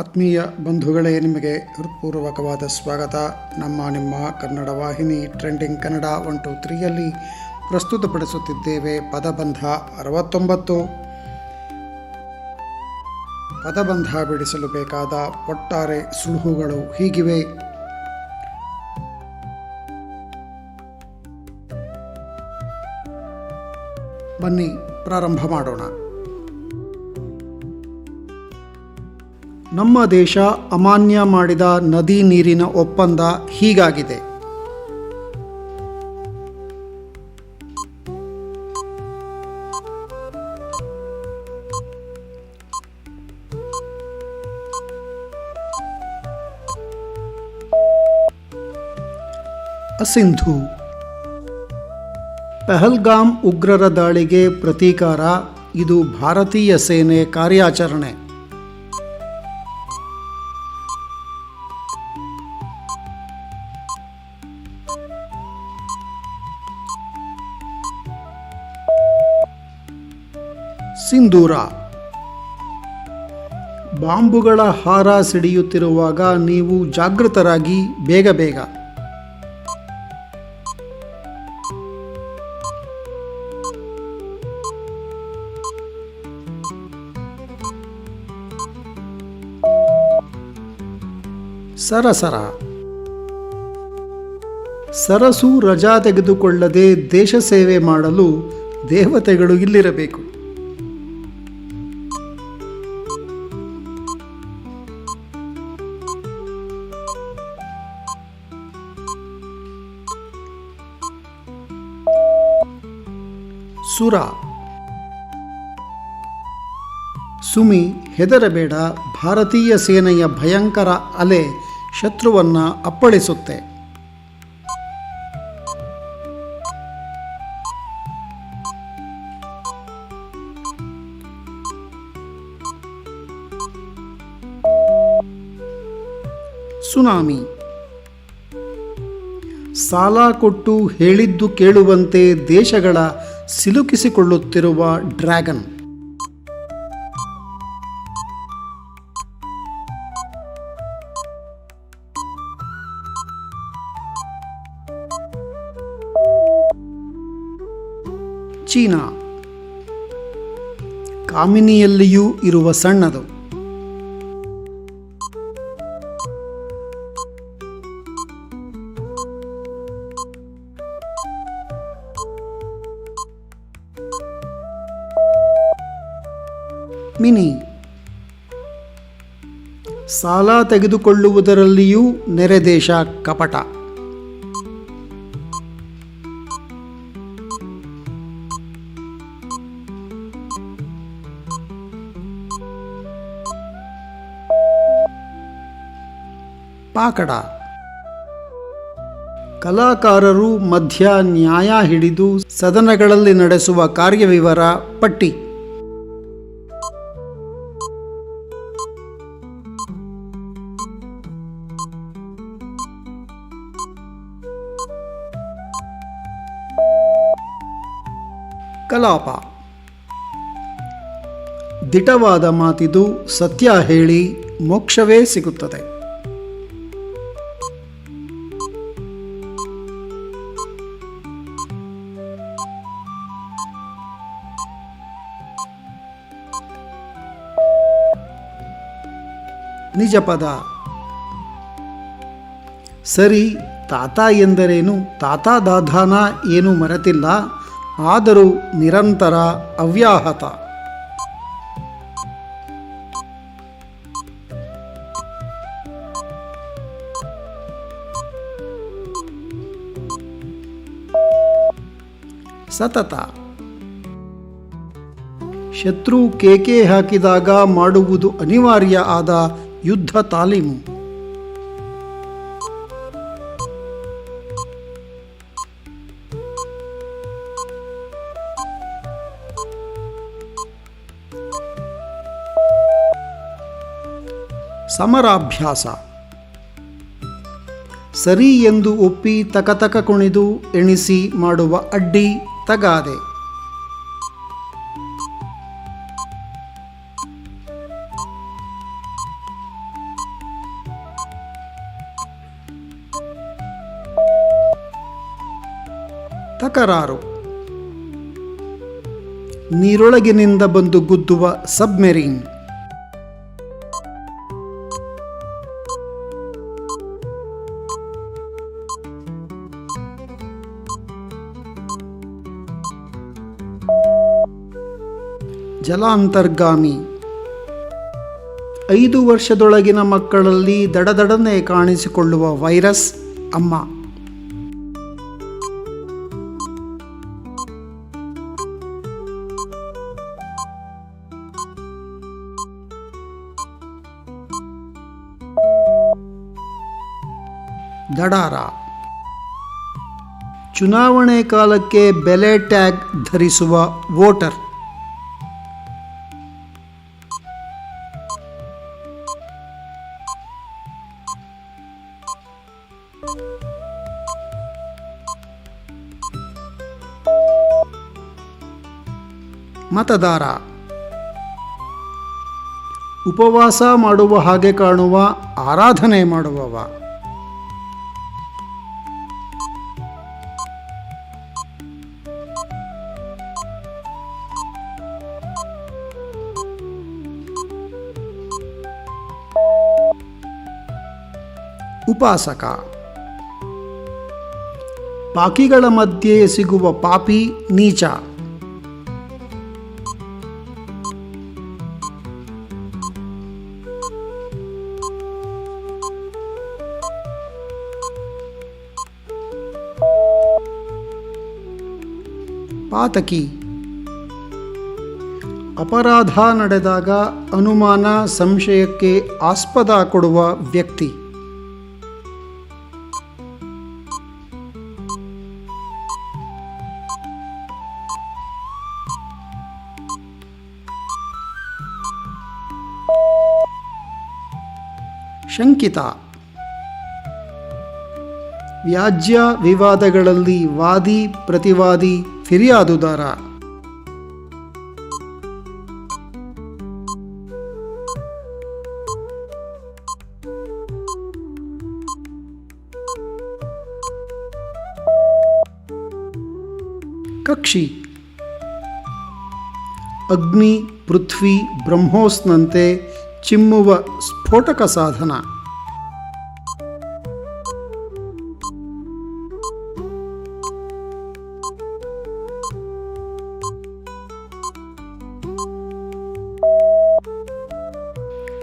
ಆತ್ಮೀಯ ಬಂಧುಗಳೇ, ನಿಮಗೆ ಹೃತ್ಪೂರ್ವಕವಾದ ಸ್ವಾಗತ. ನಮ್ಮ ನಿಮ್ಮ ಕನ್ನಡ ವಾಹಿನಿ ಟ್ರೆಂಡಿಂಗ್ ಕನ್ನಡ ಒನ್ ಟು ತ್ರೀಯಲ್ಲಿ ಪ್ರಸ್ತುತಪಡಿಸುತ್ತಿದ್ದೇವೆ ಪದಬಂಧ ಅರವತ್ತೊಂಬತ್ತು. ಪದಬಂಧ ಬಿಡಿಸಲು ಬೇಕಾದ ಒಟ್ಟಾರೆ ಸುಳುಹುಗಳು ಹೀಗಿವೆ. ಬನ್ನಿ, ಪ್ರಾರಂಭ ಮಾಡೋಣ. ನಮ್ಮ ದೇಶ ಅಮಾನ್ಯ ಮಾಡಿದ ನದಿ ನೀರಿನ ಒಪ್ಪಂದ ಹೀಗಾಗಿದೆ. ಅಸಿಂಧು. ಪೆಹಲ್ಗಾಮ್ ಉಗ್ರರ ದಾಳಿಗೆ ಪ್ರತೀಕಾರ, ಇದು ಭಾರತೀಯ ಸೇನೆ ಕಾರ್ಯಾಚರಣೆ. ಸಿಂಧೂರ. ಬಾಂಬುಗಳ ಹಾರ ಸಿಡಿಯುತ್ತಿರುವಾಗ ನೀವು ಜಾಗೃತರಾಗಿ ಬೇಗ ಬೇಗ. ಸರಸರ. ಸರಸು ರಜಾ ತೆಗೆದುಕೊಳ್ಳದೆ ದೇಶ ಸೇವೆ ಮಾಡಲು ದೇವತೆಗಳು ಇಲ್ಲಿರಬೇಕು. ಸುರ. ಸುಮಿ ಹೆದರಬೇಡ, ಭಾರತೀಯ ಸೇನೆಯ ಭಯಂಕರ ಅಲೆ ಶತ್ರುವನ್ನ ಅಪ್ಪಳಿಸುತ್ತೆ. ಸುನಾಮಿ. ಸಾಲ ಕೊಟ್ಟು ಹೇಳಿದ್ದು ಕೇಳುವಂತೆ ದೇಶಗಳ ಸಿಲುಕಿಸಿಕೊಳ್ಳುತ್ತಿರುವ ಡ್ರ್ಯಾಗನ್. ಚೀನಾ. ಕಾಮಿನಿಯಲ್ಲಿಯೂ ಇರುವ ಸಣ್ಣದು. ಮಿನಿ. ಸಾಲ ತೆಗೆದುಕೊಳ್ಳುವುದರಲ್ಲಿಯೂ ನೆರೆ ದೇಶ ಕಪಟ. ಪಾಕಡ. ಕಲಾಕಾರರು ಮಧ್ಯ ನ್ಯಾಯ ಹಿಡಿದು ಸದನಗಳಲ್ಲಿ ನಡೆಸುವ ಕಾರ್ಯವಿವರ ಪಟ್ಟಿ. ಕಲಾಪ. ದಿಟವಾದ ಮಾತಿದು ಸತ್ಯ ಹೇಳಿ ಮೋಕ್ಷವೇ ಸಿಗುತ್ತದೆ. ನಿಜ ಪದ. ಸರಿ, ತಾತ ಎಂದರೇನು ತಾತ ದಾಧಾನ ಏನು ಮರೆತಿಲ್ಲ. ಆದರೂ ನಿರಂತರ ಅವ್ಯಾಹತ. ಸತತ. ಶತ್ರು ಕೇಕೆ ಹಾಕಿದಾಗ ಮಾಡುವುದು ಅನಿವಾರ್ಯ ಆದ ಯುದ್ಧ ತಾಲೀಮು. ಸಮರಾಭ್ಯಾಸ. ಸರಿ ಎಂದು ಒಪ್ಪಿ ತಕತಕ ಕುಣಿದು ಎಣಿಸಿ ಮಾಡುವ ಅಡ್ಡಿ ತಗಾದೆ. ತಕರಾರು. ನೀರೊಳಗಿನಿಂದ ಬಂದು ಗುದ್ದುವ ಸಬ್ಮೆರೀನ್. ಜಲಾಂತರ್ಗಾಮಿ. ಐದು ವರ್ಷದೊಳಗಿನ ಮಕ್ಕಳಲ್ಲಿ ದಡದಡನೆ ಕಾಣಿಸಿಕೊಳ್ಳುವ ವೈರಸ್ ಅಮ್ಮ. ದಡಾರ. ಚುನಾವಣೆ ಕಾಲಕ್ಕೆ ಬೆಲೆ ಟ್ಯಾಗ್ ಧರಿಸುವ ವೋಟರ್. ಮತದಾರ. ಉಪವಾಸ ಮಾಡುವ ಹಾಗೆ ಕಾಣುವ ಆರಾಧನೆ ಮಾಡುವವ. ಉಪಾಸಕ. ಪಾಕಿಗಳ ಮಧ್ಯೆ ಸಿಗುವ ಪಾಪಿ ನೀಚ. ಪಾತಕಿ. ಅಪರಾಧ ನಡೆದಾಗ ಅನುಮಾನ ಸಂಶಯಕ್ಕೆ ಆಸ್ಪದ ಕೊಡುವ ವ್ಯಕ್ತಿ. ಶಂಕಿತ. ವ್ಯಾಜ್ಯ ವಿವಾದಗಳಲ್ಲಿ ವಾದಿ ಪ್ರತಿವಾದಿ ಫಿರಿಯಾದುದಾರ. ಕಕ್ಷಿ. ಅಗ್ನಿ ಪೃಥ್ವಿ ಬ್ರಹ್ಮೋಸ್ನಂತೆ ಚಿಮ್ಮುವ ಸ್ಫೋಟಕ ಸಾಧನ.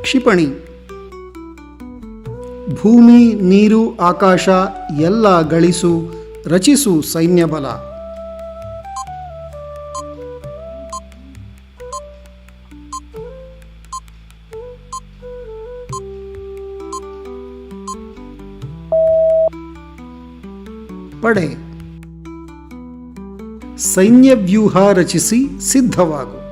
ಕ್ಷಿಪಣಿ. ಭೂಮಿ ನೀರು ಆಕಾಶ ಎಲ್ಲ ಗಳಿಸು ರಚಿಸು ಸೈನ್ಯಬಲ. ಪಡೆ. ಸೈನ್ಯ ವ್ಯೂಹ ರಚಿಸಿ ಸಿದ್ಧವಾಗು.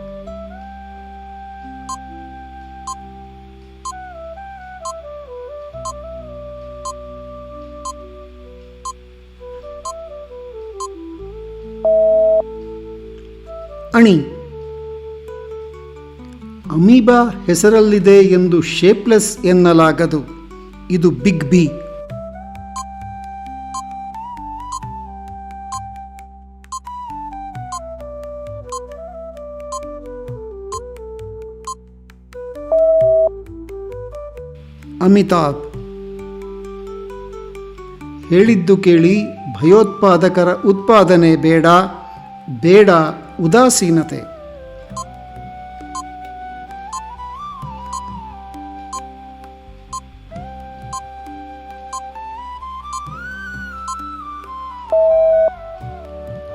ಅಣಿ. ಅಮೀಬಾ ಹೆಸರಲ್ಲಿದೆ ಎಂದು ಶೇಪ್ಲೆಸ್ ಎನ್ನಲಾಗದು. ಇದು ಬಿಗ್ ಬಿ. ಅಮಿತಾಬ್. ಹೇಳಿದ್ದು ಕೇಳಿ ಭಯೋತ್ಪಾದಕರ ಉತ್ಪಾದನೆ ಬೇಡ ಬೇಡ ಉದಾಸೀನತೆ.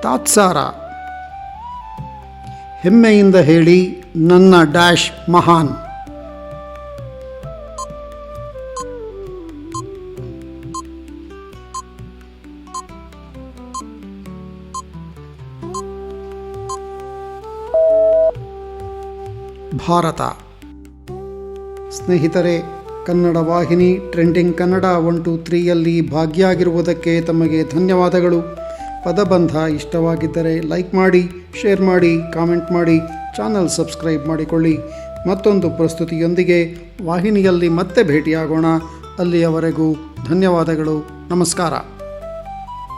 ತಾತ್ಸಾರ. ಹೆಮ್ಮೆಯಿಂದ ಹೇಳಿ ನನ್ನ ಡ್ಯಾಶ್ ಮಹಾನ್. ಭಾರತ. ಸ್ನೇಹಿತರೆ, ಕನ್ನಡ ವಾಹಿನಿ ಟ್ರೆಂಡಿಂಗ್ ಕನ್ನಡ ಒನ್ ಟು ತ್ರೀಯಲ್ಲಿ ಭಾಗಿಯಾಗಿರುವುದಕ್ಕೆ ತಮಗೆ ಧನ್ಯವಾದಗಳು. ಪದಬಂಧ ಇಷ್ಟವಾಗಿದ್ದರೆ ಲೈಕ್ ಮಾಡಿ ಶೇರ್ ಮಾಡಿ ಕಾಮೆಂಟ್ ಮಾಡಿ ಚಾನಲ್ ಸಬ್ಸ್ಕ್ರೈಬ್ ಮಾಡಿಕೊಳ್ಳಿ. ಮತ್ತೊಂದು ಪ್ರಸ್ತುತಿಯೊಂದಿಗೆ ವಾಹಿನಿಯಲ್ಲಿ ಮತ್ತೆ ಭೇಟಿಯಾಗೋಣ. ಅಲ್ಲಿಯವರೆಗೂ ಧನ್ಯವಾದಗಳು, ನಮಸ್ಕಾರ.